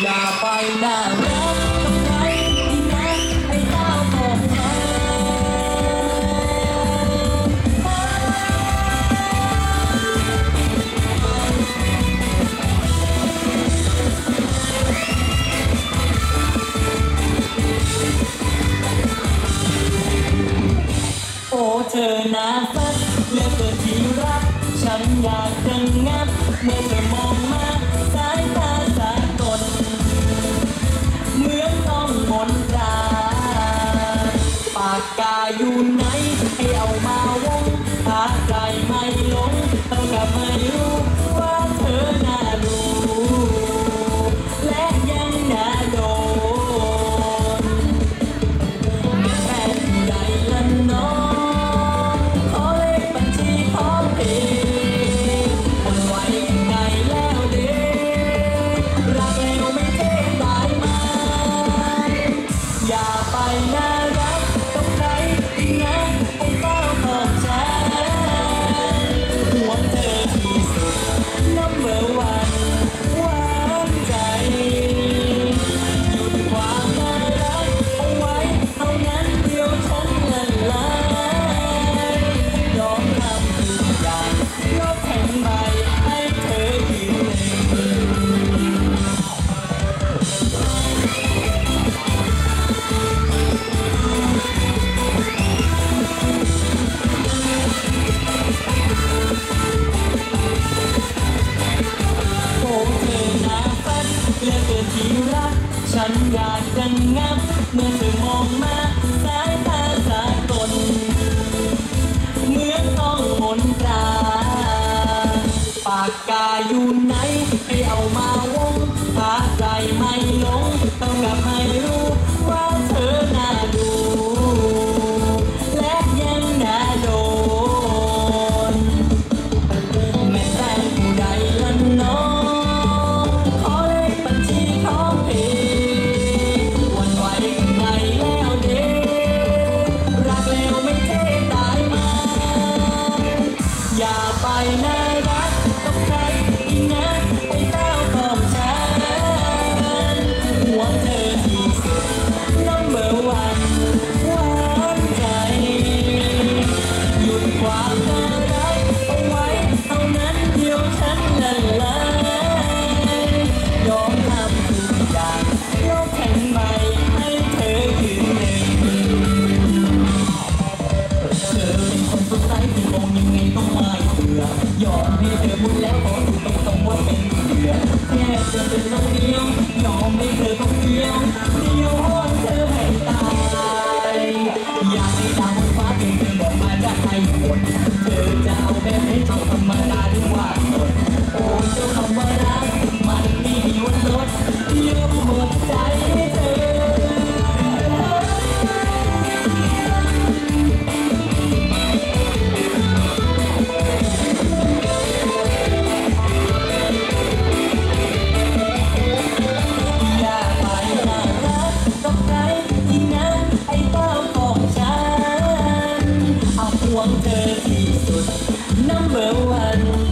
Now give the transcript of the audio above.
อย่าไปน่ารักกับใครที่รักให้เาของเธอโอ้เธอนาฟัดเลือเกินที่รัก ฉันอยากจะงับเมื่อเธอมองมา อยู่ไหนให้เอามาวงหาใจ อยากจะงับเมื่อเธอมองมาสายตาสากนเหมือนต้องมนตราปากกาอยู่ไหนให้เอามา แล้วขออยู่ตรงๆว่าเป็นเหยื่อแค่จะเป็นน้องเดียวน้อมไม่ number one.